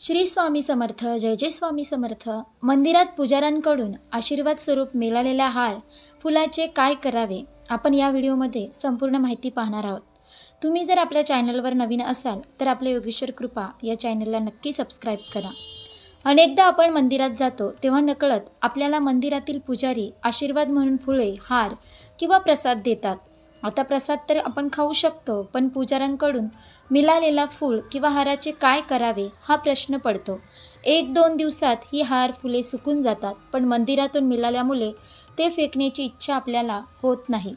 श्री स्वामी समर्थ जय जय स्वामी समर्थ. मंदिरात पुजाऱ्यांकडून आशीर्वाद स्वरूप मिळालेला हार फुलाचे काय करावे आपण या व्हिडिओमध्ये संपूर्ण माहिती पाहणार आहोत. तुम्ही जर आपल्या चॅनलवर नवीन असाल तर आपल्या योगेश्वर कृपा या चॅनलला नक्की सबस्क्राईब करा. अनेकदा आपण मंदिरात जातो तेव्हा नकळत आपल्याला मंदिरातील पुजारी आशीर्वाद म्हणून फुले हार किंवा प्रसाद देतात. आता प्रसाद तर आपण खाऊ शकतो पण पुजाऱ्यांकडून मिळालेला फूल किंवा हाराचे काय करावे हा प्रश्न पडतो. एक दोन दिवसात ही हार फुले सुकून जातात पण मंदिरातून मिळाल्यामुळे ते फेकण्याची इच्छा आपल्याला होत नाही.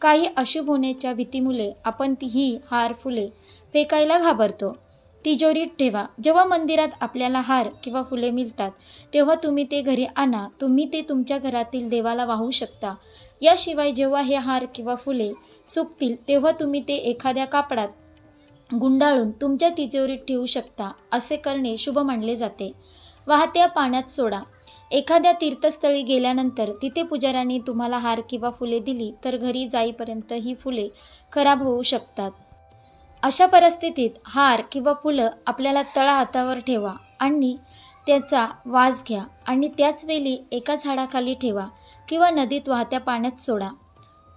काही अशुभ होण्याच्या भीतीमुळे आपण ती ही हार फुले फेकायला घाबरतो. तिजोरीत ठेवा. जेव्हा मंदिरात आपल्याला हार किंवा फुले मिळतात तेव्हा तुम्ही ते घरी आणा. तुम्ही ते तुमच्या घरातील देवाला वाहू शकता. याशिवाय जेव्हा हे हार किंवा फुले सुकतील तेव्हा तुम्ही ते एखाद्या कापडात गुंडाळून तुमच्या तिजोरीत ठेवू शकता असे करणे शुभ मानले जाते. वाहत्या पाण्यात सोडा. एखाद्या तीर्थस्थळी गेल्यानंतर तिथे पुजाऱ्यांनी तुम्हाला हार किंवा फुले दिली तर घरी जाईपर्यंत ही फुले खराब होऊ शकतात. अशा परिस्थितीत हार किंवा फुलं आपल्याला तळा हातावर ठेवा आणि त्याचा वास घ्या आणि त्याचवेळी एका झाडाखाली ठेवा किंवा नदीत वाहत्या पाण्यात सोडा.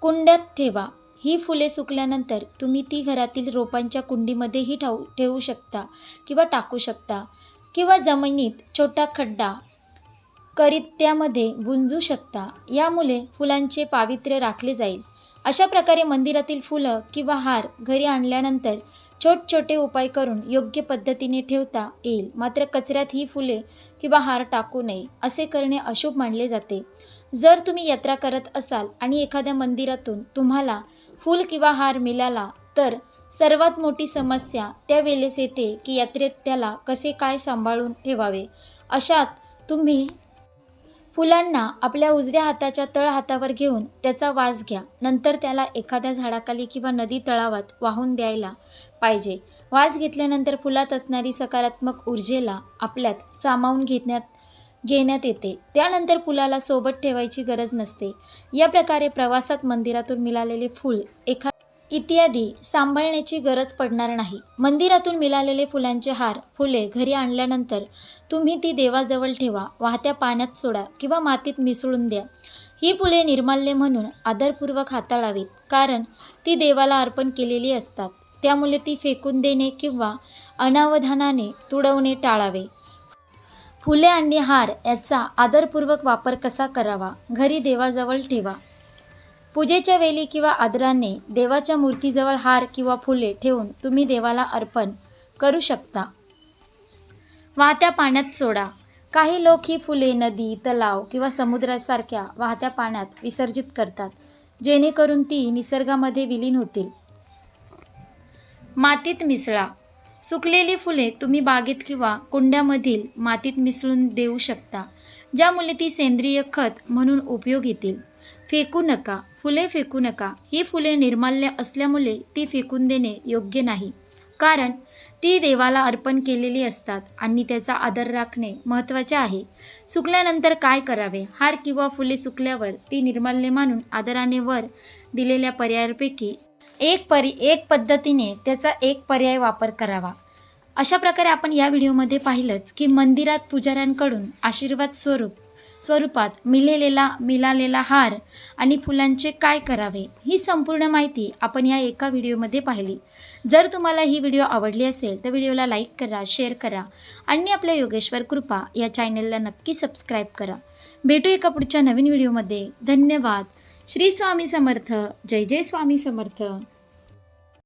कुंड्यात ठेवा. ही फुले सुकल्यानंतर तुम्ही ती घरातील रोपांच्या कुंडीमध्येही ठाऊ ठेवू शकता किंवा टाकू शकता किंवा जमिनीत छोटा खड्डा करीत त्यामध्ये गुंजू शकता. यामुळे फुलांचे पावित्र्य राखले जाईल. अशा प्रकारे मंदिरातील फुलं किंवा हार घरी आणल्यानंतर छोट छोटे उपाय करून योग्य पद्धतीने ठेवता येईल. मात्र कचऱ्यात ही फुले किंवा हार टाकू नये असे करणे अशुभ मानले जाते. जर तुम्ही यात्रा करत असाल आणि एखाद्या मंदिरातून तुम्हाला फूल किंवा हार मिळाला तर सर्वात मोठी समस्या त्यावेळेस येते की यात्रेत त्याला कसे काय सांभाळून ठेवावे? अशात तुम्ही फुलांना आपल्या उजव्या हाताच्या तळ हातावर घेऊन त्याचा वास घ्या. नंतर त्याला एखाद्या झाडाखाली किंवा नदी तळावात वाहून द्यायला पाहिजे. वास घेतल्यानंतर फुलात असणारी सकारात्मक ऊर्जेला आपल्यात सामावून घेण्यात घेण्यात येते. त्यानंतर फुलाला सोबत ठेवायची गरज नसते. या प्रकारे प्रवासात मंदिरातून मिळालेले फूल एखा इत्यादी सांभाळण्याची गरज पडणार नाही. मंदिरातून मिळालेले फुलांचे हार फुले घरी आणल्यानंतर तुम्ही ती देवाजवळ ठेवा वाहत्या पाण्यात सोडा किंवा मातीत मिसळून द्या. ही फुले निर्माल्य म्हणून आदरपूर्वक हाताळावीत कारण ती देवाला अर्पण केलेली असतात. त्यामुळे ती फेकून देणे किंवा अनावधानाने तुडवणे टाळावे. फुले आणि हार याचा आदरपूर्वक वापर कसा करावा? घरी देवाजवळ ठेवा. पूजेच्या वेळी किंवा आदराने देवाच्या मूर्तीजवळ हार किंवा फुले ठेवून तुम्ही देवाला अर्पण करू शकता. वाहत्या पाण्यात सोडा. काही लोक ही फुले नदी तलाव किंवा समुद्रासारख्या वाहत्या पाण्यात विसर्जित करतात जेणेकरून ती निसर्गामध्ये विलीन होतील. मातीत मिसळा. सुकलेली फुले तुम्ही बागेत किंवा कुंड्यामधील मातीत मिसळून देऊ शकता ज्यामुळे ती सेंद्रिय खत म्हणून उपयोग येतील. फेकू नका फुले फेकू नका. ही फुले निर्माल्य असल्यामुळे ती फेकून देणे योग्य नाही. कारण ती देवाला अर्पण केलेली असतात आणि त्याचा आदर राखणे महत्त्वाचे आहे. सुकल्यानंतर काय करावे? हार किंवा फुले सुकल्यावर ती निर्माल्य मानून आदराने वर दिलेल्या पर्यायांपैकी एक परी एक पद्धतीने त्याचा एक पर्याय वापर करावा. अशा प्रकारे आपण या व्हिडिओमध्ये पाहिलंच की मंदिरात पुजाऱ्यांकडून आशीर्वाद स्वरूप स्वरूपात मिलेलेला मिळालेला हार आणि फुलांचे काय करावे ही संपूर्ण माहिती आपण या एका व्हिडिओमध्ये पाहिली. जर तुम्हाला ही व्हिडिओ आवडली असेल तर व्हिडिओला लाईक करा शेअर करा आणि आपल्या योगेश्वर कृपा या चॅनलला नक्की सबस्क्राईब करा. भेटू एका पुढच्या नवीन व्हिडिओमध्ये. धन्यवाद. श्री स्वामी समर्थ. जय जय स्वामी समर्थ.